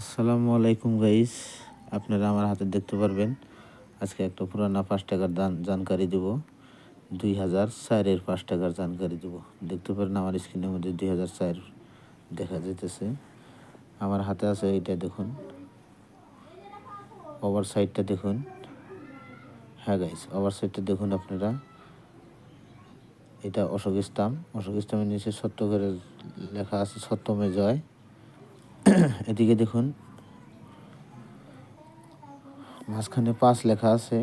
আসসালামু আলাইকুম গাইস, আপনারা আমার হাতে দেখতে পারবেন, আজকে একটা পুরানা পাঁচ টাকার দান, জানকারি দেব। দুই হাজার চারের পাঁচ টাকার জানকারি দেব। দেখতে পারেন আমার স্ক্রিনের মধ্যে দুই হাজার চার দেখা যেতেছে আমার হাতে আছে এইটা দেখুন। ওভার সাইডটা দেখুন। হ্যাঁ গাইস, ওভার সাইডটা দেখুন আপনারা। এটা অশোক ইসলাম অশোক ইসলামের নিচে সত্য করে লেখা আছে সত্যমে জয়। এদিকে দেখুন। মাঝখানে পাঁচ লেখা আছে,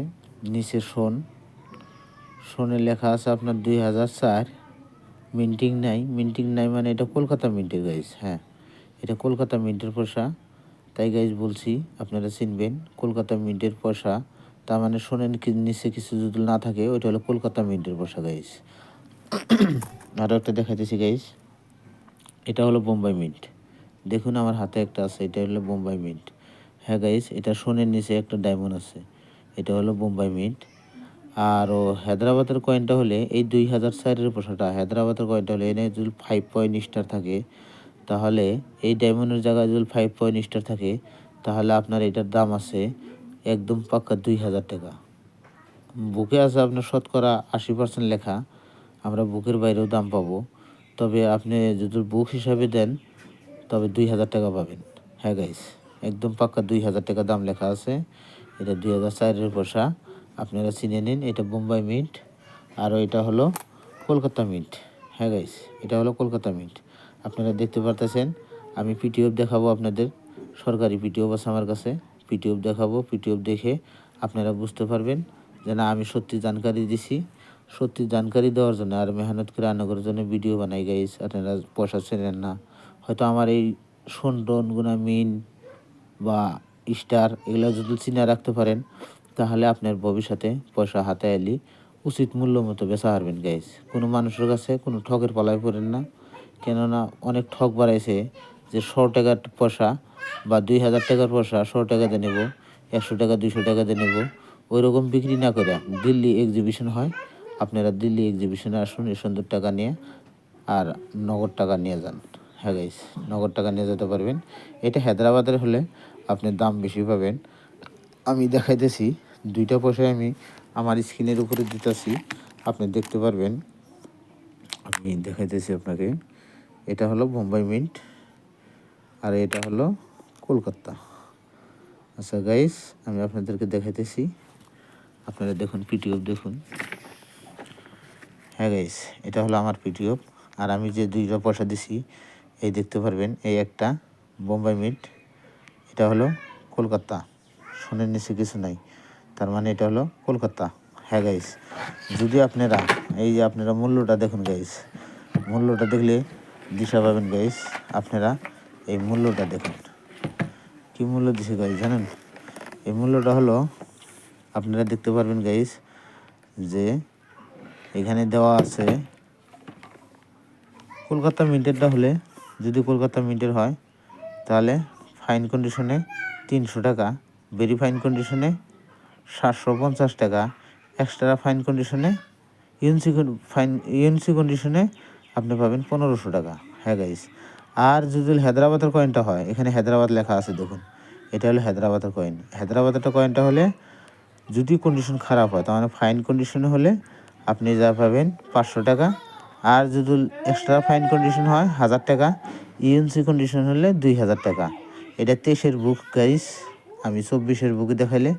নিচে শোন শোনে লেখা আছে আপনার দুই হাজার চার। মিন্টিং নাই মিন্টিং নাই মানে এটা কলকাতা মিন্টের গাইজ হ্যাঁ। এটা কলকাতা মিন্টের পয়সা তাই গাইজ বলছি, আপনারা চিনবেন, কলকাতা মিন্টের পয়সা তার মানে শোনেন নিচে কিছু যদি না থাকে, ওইটা হলো কলকাতা মিন্টের পয়সা গাইজ আরও একটা দেখাইতেছি গাইজ এটা হলো বোম্বাই মিন্ট। দেখুন আমার হাতে একটা আছে, এটা হলো বোম্বাই মিন্ট। হ্যাঁ গাইস এটা সোনের নিচে একটা ডায়মন্ড আছে, এটা হলো বোম্বাই মিন্ট। আর ও হায়দ্রাবাদের কয়েনটা হলে এই দুই হাজার চারের পোষাটা হায়দ্রাবাদের কয়েনটা হলে এনে যদি ফাইভ পয়েন্ট স্টার থাকে, তাহলে এই ডায়মন্ডের জায়গায় যদি ফাইভ পয়েন্ট স্টার থাকে, তাহলে আপনার এটার দাম আছে একদম পাক্কা দুই হাজার টাকা। বুকে আছে আপনার শতকরা আশি পার্সেন্ট লেখা, আমরা বুকের বাইরেও দাম পাবো। তবে আপনি যদি বুক হিসাবে দেন তবে দুই হাজার টাকা পাবেন। হ্যাঁ গাইস একদম পাক্কা দুই হাজার টাকা দাম লেখা আছে। এটা দুই হাজার চারের পোষা আপনারা চিনে নিন, এটা বোম্বাই মিন্ট। আর এটা হলো কলকাতা মিন্ট। হ্যাঁ গাইস এটা হলো কলকাতা মিন্ট। আপনারা দেখতে পারতেছেন, আমি পিটিএফ দেখাবো আপনাদের। সরকারি পিটিএফ আছে আমার কাছে। পিটিএফ দেখাবো পিটিএফ দেখে আপনারা বুঝতে পারবেন যে না, আমি সত্যি জানকারি দিছি। সত্যি জানকারি দেওয়ার জন্য আর মেহনত করে আনাগরের জন্য ভিডিও বানাই গাইস আপনারা পয়সা চেনেন না। হয়তো আমার এই সন্ডন গুণা মিন বা স্টার এগুলো যদি চিনে রাখতে পারেন, তাহলে আপনার ভবিষ্যতে পয়সা হাতে এলি উচিত মূল্য মতো বেচা হারবেন গাইজ কোনো মানুষের কাছে কোনো ঠকের পালায় পড়েন না। কেননা অনেক ঠক বাড়াইছে যে শো টাকার পয়সা বা দুই হাজার টাকার পয়সা শো টাকাতে নেব, একশো টাকা, দুইশো টাকাতে নেব ওই রকম বিক্রি না করে দিল্লি এক্সিবিশন হয়, আপনারা দিল্লি এক্সিবিশনে আসুন, এই সুন্দর টাকা নিয়ে আর নগদ টাকা নিয়ে যান। হ্যাঁ গাইস নগদ টাকা নিয়ে যেতে পারবেন। এটা হায়দ্রাবাদের হলে আপনি দাম বেশি পাবেন। আমি দেখাইতেছি, দুইটা পয়সায় আমি আমার স্ক্রিনের উপরে দিতেছি। আপনি দেখতে পারবেন। আমি দেখাইতেছি আপনাকে। এটা হলো বোম্বাই মিন্ট আর এটা হলো কলকাতা। আচ্ছা গাইস আমি আপনাদেরকে দেখাইতেছি। আপনারা দেখুন পিটিএফ দেখুন। হ্যাঁ গাইস এটা হলো আমার পিটিএফ আর আমি যে দুইটা পয়সা দিছি এই দেখতে পারবেন, এই একটা বোম্বাই মিট। এটা হলো কলকাতা সোনের নিচে কিছু নাই। তার মানে এটা হলো কলকাতা। হ্যাঁ গাইস যদি আপনারা, এই যে আপনারা মূল্যটা দেখুন গাইস মূল্যটা দেখলে দিশা পাবেন গাইস আপনারা এই মূল্যটা দেখুন। কি মূল্য দিছে গাইস জানেন? এই মূল্যটা হলো, আপনারা দেখতে পারবেন গাইস যে এখানে দেওয়া আছে, কলকাতা মিন্টেরটা হলে যদি কলকাতা মিন্টের হয়, তাহলে ফাইন কন্ডিশনে তিনশো টাকা ভেরি ফাইন কন্ডিশনে সাতশো পঞ্চাশ টাকা এক্সট্রা ফাইন কন্ডিশনে ইউএনসি ফাইন ইউএনসি কন্ডিশনে আপনি পাবেন পনেরোশো টাকা। হ্যাঁ গাইস আর যদি হায়দ্রাবাদের কয়েনটা হয়, এখানে হায়দ্রাবাদ লেখা আছে দেখুন, এটা হলো হায়দ্রাবাদের কয়েন হায়দ্রাবাদের কয়েনটা হলে যদি কন্ডিশন খারাপ হয়, তাহলে ফাইন কন্ডিশনে হলে আপনি যা পাবেন পাঁচশো টাকা আর যদি এক্সট্রা ফাইন কন্ডিশন হয়, হাজার টাকা। ইউএনসি কন্ডিশন হলে দুই হাজার টাকা। এটা তেইশের বুক গাইস আমি চব্বিশের বুকে দেখাইলে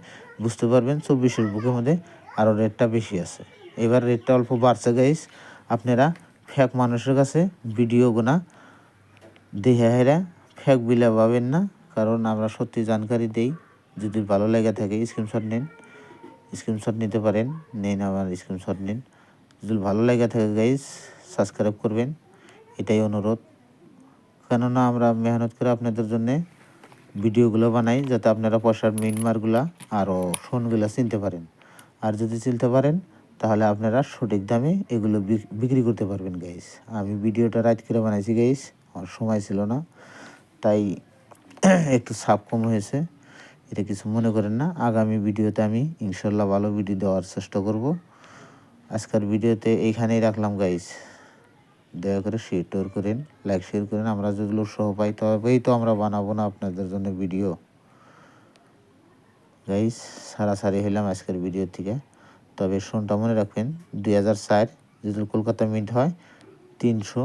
বুঝতে পারবেন, চব্বিশের বুকের মধ্যে আরও রেটটা বেশি আছে। এবার রেটটা অল্প বাড়ছে গাইস আপনারা ফ্যাক মানুষের কাছে ভিডিও গোনা দেখে হেরা ফ্যাক বিলা পাবেন না। কারণ আমরা সত্যি জানকারি দেই। যদি ভালো লেগে থাকে স্ক্রিনশট নিন। স্ক্রিনশট নিতে পারেন, নেন আমার স্ক্রিনশট নিন। যদি ভালো লেগে থাকে গাইস সাবস্ক্রাইব করবেন। এটাই অনুরোধ। কেননা আমরা মেহনত করে আপনাদের জন্যে ভিডিওগুলো বানাই, যাতে আপনারা পয়সার মেন মারগুলা আরও ফোনগুলো চিনতে পারেন। আর যদি চিনতে পারেন, তাহলে আপনারা সঠিক দামে এগুলো বিক্রি করতে পারবেন গাইস আমি ভিডিওটা রাইট করে বানাইছি গাইস আমার সময় ছিল না, তাই একটু সাপ কম হয়েছে। এটা কিছু মনে করেন না। আগামী ভিডিওতে আমি ইনশাল্লাহ ভালো ভিডিও দেওয়ার চেষ্টা করব। আজকের ভিডিওতে এইখানেই রাখলাম গাইস দয়া করে শেয়ার টোর করেন লাইক শেয়ার করেন। আমরা যেগুলো সহ পাই তবেই তো আমরা বানাবো না আপনাদের জন্য ভিডিও গাইস সারাসারি হইলাম আজকের ভিডিও থেকে। তবে শোনটা মনে রাখবেন, দুই হাজার চার, যদি কলকাতা মিন্ট হয়, তিনশো।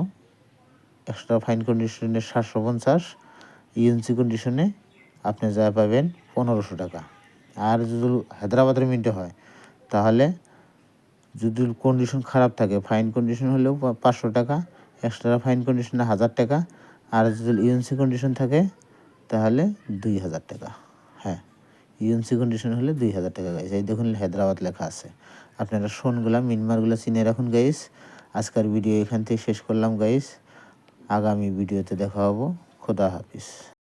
এক্সট্রা ফাইন কন্ডিশনে সাতশো পঞ্চাশ ইউএনসি কন্ডিশনে আপনি যা পাবেন পনেরোশো টাকা। আর যদি হায়দ্রাবাদের মিন্টে হয়, তাহলে যদি কন্ডিশন খারাপ থাকে ফাইন কন্ডিশন হলেও পাঁচশো টাকা এক্সট্রা ফাইন কন্ডিশনে হাজার টাকা, আর যদি ইউএনসি কন্ডিশন থাকে, তাহলে দুই হাজার টাকা। হ্যাঁ ইউএনসি কন্ডিশন হলে দুই হাজার টাকা গাইস এই দেখুন হায়দ্রাবাদ লেখা আছে। আপনারা শোনগুলা মিনমারগুলো চিনে রাখুন গাইস আজকের ভিডিও এখান থেকে শেষ করলাম গাইস আগামী ভিডিওতে দেখা হব। খোদা হাফিজ।